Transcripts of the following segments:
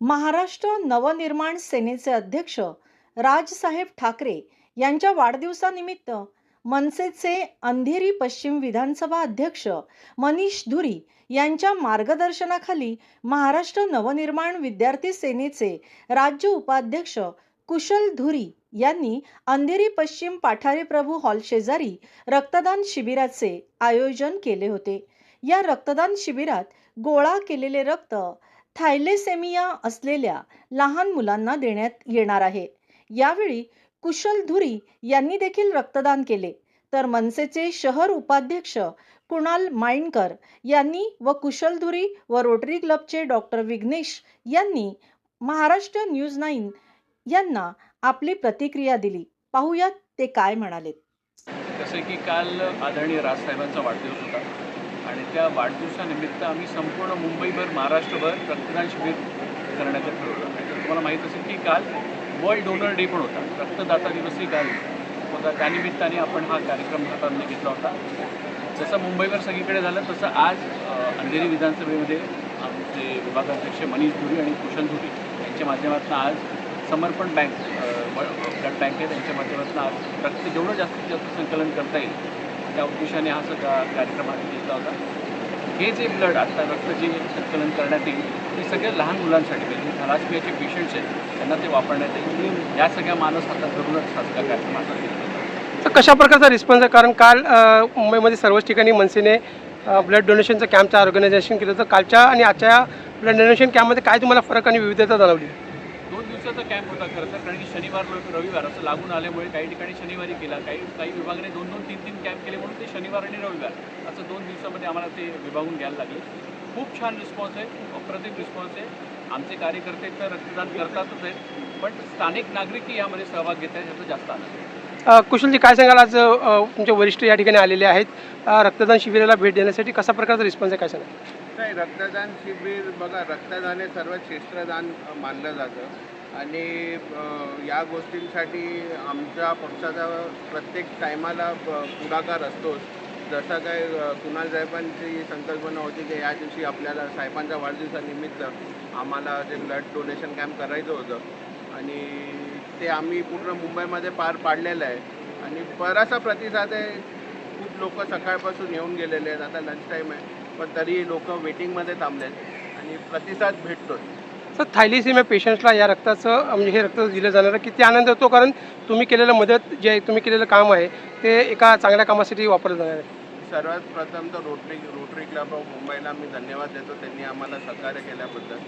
महाराष्ट्र नवनिर्माण सेनेचे अध्यक्ष राजसाहेब ठाकरे यांच्या वाढदिवसानिमित्त मनसेचे अंधेरी पश्चिम विधानसभा अध्यक्ष मनीष धुरी यांच्या मार्गदर्शनाखाली महाराष्ट्र नवनिर्माण विद्यार्थी सेनेचे राज्य उपाध्यक्ष कुशल धुरी यांनी अंधेरी पश्चिम पाठारे प्रभू हॉल शेजारी रक्तदान शिबिराचे आयोजन केले होते. या रक्तदान शिबिरात गोळा केलेले रक्त थायलेसेमिया असलेल्या लहान मुलांना देण्यात येणार आहे. यावेळी कुशल धुरी यांनी देखील रक्तदान केले. तर मनसेचे शहर उपाध्यक्ष कुणाल माइंडकर यांनी व कुशल धुरी व रोटरी क्लबचे डॉक्टर विघ्नेश यांनी महाराष्ट्र न्यूज नाईन यांना आपली प्रतिक्रिया दिली. पाहूयात ते काय म्हणाले. जसे की काल आदरणीय राजसाहेबांचा वाढदिवस होता. त्या वाढदिवसानिमित्त आम्ही संपूर्ण मुंबईभर महाराष्ट्रभर रक्तदान शिबिर करण्याचं ठरवलं. आणि तर तुम्हाला माहीत असेल की काल वर्ल्ड डोनर डे पण होता. रक्तदाता दिवसही काल होता. त्यानिमित्ताने आपण हा कार्यक्रम हातामध्ये घेतला होता. जसं मुंबईवर सगळीकडे झालं तसं आज अंधेरी विधानसभेमध्ये आमचे विभागाध्यक्ष मनीष धुरी आणि कुशल धुरी यांच्या माध्यमातून आज समर्पण बँक ब्लड बँक आहे. त्यांच्या माध्यमातून आज रक्त जेवढं जास्तीत जास्त संकलन करता येईल त्या उद्देशाने हा सगळा कार्यक्रम आम्ही घेतला होता. हे जे ब्लड आत्ता रक्त जे संकलन करण्यात येईल ते सगळ्या लहान मुलांसाठी म्हणजे थलासमियाचे पेशंट्स आहेत त्यांना ते वापरण्यात येईल. या सगळ्या मानस आता धरूनच हा सगळा कार्यक्रम आता घेतला तर कशा प्रकारचा रिस्पॉन्स आहे? कारण काल मुंबईमध्ये सर्वच ठिकाणी मनसेने ब्लड डोनेशनचं कॅम्पचं ऑर्गनायझेशन केलं तर कालच्या आणि आजच्या ब्लड डोनेशन कॅम्पमध्ये काय तुम्हाला फरक आणि विविधता जाणवली? दिवसाचा कॅम्प होता खरं तर कारण की शनिवार रवि- रविवार असं लागून आल्यामुळे काही ठिकाणी शनिवारी केला काही काही विभागाने दोन दोन तीन तीन कॅम्प केले म्हणून ते शनिवार आणि रविवार असं दोन दिवसामध्ये आम्हाला ते विभागून घ्यायला लागले. खूप छान रिस्पॉन्स आहे खूप अप्रतिम रिस्पॉन्स आहे. आमचे कार्यकर्ते तर रक्तदान करतातच आहेत पण स्थानिक नागरिकही यामध्ये सहभाग घेत आहेत याचा जास्त आनंद कुशलजी काय सांगाल आज तुमचे वरिष्ठ या ठिकाणी आलेले आहेत? रक्तदान शिबिराला भेट देण्यासाठी कशा प्रकारचा रिस्पॉन्स आहे काय सांगाल? नाही रक्तदान शिबिर बघा रक्तदान हे सर्वात श्रेष्ठदान मानलं जातं. आणि या गोष्टींसाठी आमच्या पक्षाचा प्रत्येक टायमाला पुढाकार असतोच. जसं काय कुणाल साहेबांची संकल्पना होती की या दिवशी आपल्याला साहेबांच्या वाढदिवसानिमित्त आम्हाला ते ब्लड डोनेशन कॅम्प करायचं होतं. आणि ते आम्ही पूर्ण मुंबईमध्ये पार पाडलेलं आहे. आणि बराचसा प्रतिसाद आहे. खूप लोक सकाळपासून येऊन गेलेले आहेत. आता लंच टाईम आहे. पण तरी लोक वेटिंगमध्ये थांबलेत. आणि प्रतिसाद भेटतोच. सर थायलिसिमिया पेशंट्सला या रक्ताचं म्हणजे हे रक्त दिलं जाणार किती आनंद होतो कारण तुम्ही केलेलं मदत जे आहे तुम्ही केलेलं काम आहे ते एका चांगल्या कामासाठी वापरलं जाणार आहे. सर्वात प्रथम तर रोटरी रोटरी क्लब ऑफ मुंबईला मी धन्यवाद देतो. त्यांनी आम्हाला सहकार्य केल्याबद्दल.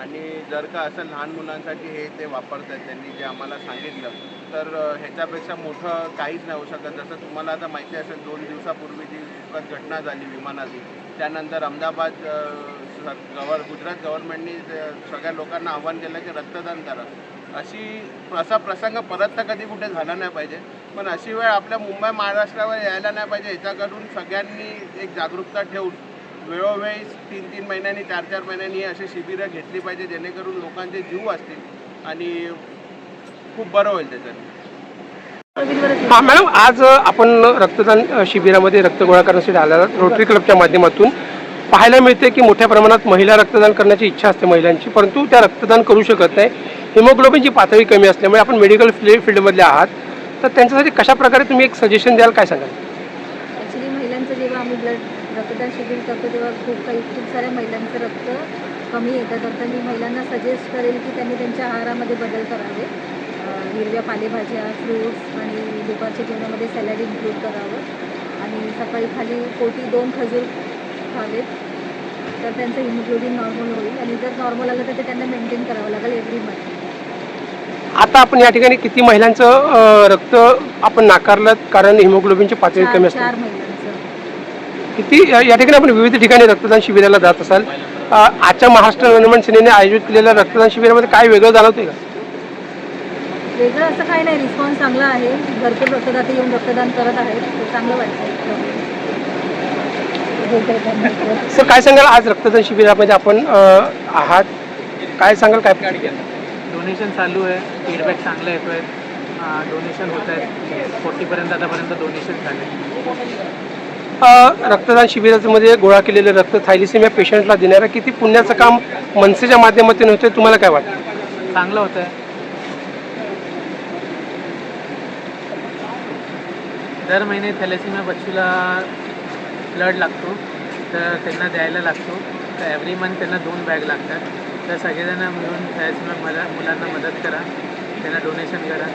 आणि जर का असं लहान मुलांसाठी हे ते वापरत आहेत त्यांनी जे आम्हाला सांगितलं तर ह्याच्यापेक्षा मोठं काहीच नाही होऊ शकत. जसं तुम्हाला आता माहिती असेल दोन दिवसापूर्वी जी दुःखद घटना झाली विमानाची त्यानंतर अहमदाबाद गव्हर गुजरात गव्हर्नमेंटनी सगळ्या लोकांना आव्हान केलं की रक्तदान करा. अशी असा प्रसंग परत तर कधी कुठे झाला नाही पाहिजे पण अशी वेळ आपल्या मुंबई महाराष्ट्रावर यायला नाही पाहिजे ह्याच्याकडून सगळ्यांनी एक जागरूकता ठेवून वेळोवेळी तीन तीन महिन्यांनी चार चार महिन्यांनी अशी शिबिरं घेतली पाहिजे जेणेकरून लोकांचे जीव असतील आणि खूप बरं होईल त्याच्याने. हां मॅडम आज आपण रक्तदान शिबिरामध्ये रक्त गोळा करण्यासाठी आलेला रोटरी क्लबच्या माध्यमातून पाहायला मिळते की मोठ्या प्रमाणात महिला रक्तदान करण्याची इच्छा असते महिलांची परंतु त्या रक्तदान करू शकत नाही. हिमोग्लोबिनची पातळी कमी असल्यामुळे आपण मेडिकल फील्ड फील्डमधले आहात. तर त्यांच्यासाठी कशा प्रकारे तुम्ही एक सजेशन द्याल काय सांगाल? ॲक्च्युली महिलांचं जेव्हा आम्ही ब्लड रक्तदान शिबिर करतो तेव्हा खूप काही खूप साऱ्या महिलांचं रक्त कमी येतं तर मी महिलांना सजेस्ट करेल की त्यांनी त्यांच्या आहारामध्ये बदल करावे. हिरव्या पालेभाज्या फ्रूट्स आणि दुपारच्या जेवणामध्ये सॅलड इन्क्लूड करावं. आणि सकाळी खाली पोटी दोन खजूर खावेत तर त्यांचं हिमोग्लोबिन नॉर्मल होईल. आणि जर नॉर्मल आलं तर ते त्यांना मेंटेन करावं लागेल एव्हरी मंथ आता आपण या ठिकाणी किती महिलांचं अ, रक्त आपण नाकारलं? कारण हिमोग्लोबिनची पातळी कमी चार असते. चार महिलांचं किती या या ठिकाणी आपण विविध ठिकाणी रक्तदान शिबिराला जात असाल. आजच्या महाराष्ट्र नवनिर्माण सेनेने आयोजित केलेल्या रक्तदान शिबिरामध्ये काय वेगळं जाणवते का? वेगळं असं काही नाही रिस्पॉन्स चांगला आहे. भरपूर रक्तदाते येऊन रक्तदान करत आहेत. ते चांगलं वाटतं सर काय सांगाल? आज रक्तदान शिबिरामध्ये आपण आहात. काय सांगाल? काय डोनेशन चालू आहे. फीडबॅक चांगला येतो आहे डोनेशन होत आहे फोर्टीपर्यंत आतापर्यंत डोनेशन झाले. रक्तदान शिबिरामध्ये गोळा केलेलं रक्त थायलिसिमिया पेशंटला देणारं किती पुण्याचं काम मनसेच्या माध्यमातून होतं तुम्हाला काय वाटतं? चांगलं होतं आहे दर महिने थॅलेसिमिया बच्चूला ब्लड लागतो तर त्यांना द्यायला लागतो. तर एव्हरी मंथ त्यांना दोन बॅग लागतात. तर सगळेजण मिळून थॅलेसिमिया मला मुलांना मदत करा त्यांना डोनेशन करा.